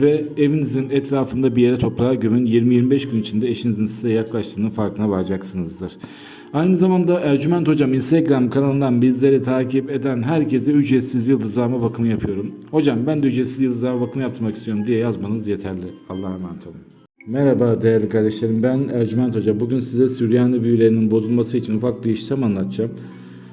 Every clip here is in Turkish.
ve evinizin etrafında bir yere toprağa gömün. 20-25 gün içinde eşinizin size yaklaştığının farkına varacaksınızdır. Aynı zamanda Ercüment Hocam Instagram kanalından bizleri takip eden herkese ücretsiz yıldızlama bakımı yapıyorum. Hocam ben de ücretsiz yıldızlama bakımı yaptırmak istiyorum diye yazmanız yeterli. Allah'a emanet olun. Merhaba değerli kardeşlerim ben Ercüment Hoca. Bugün size Süryani büyülerinin bozulması için ufak bir işlem anlatacağım.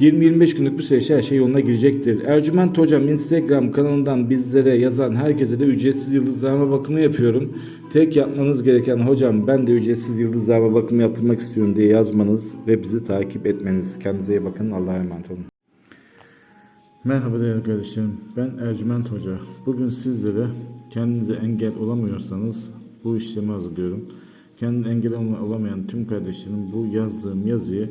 20-25 günlük bir süreçte her şey yoluna girecektir. Ercüment Hocam Instagram kanalından bizlere yazan herkese de ücretsiz yıldızlama bakımı yapıyorum. Tek yapmanız gereken hocam ben de ücretsiz yıldızlama bakımı yaptırmak istiyorum diye yazmanız ve bizi takip etmeniz. Kendinize iyi bakın. Allah'a emanet olun. Merhaba değerli kardeşlerim. Ben Ercüment Hoca. Bugün sizlere kendinize engel olamıyorsanız bu işlemi hazırlıyorum. Kendine engel olamayan tüm kardeşlerim bu yazdığım yazıyı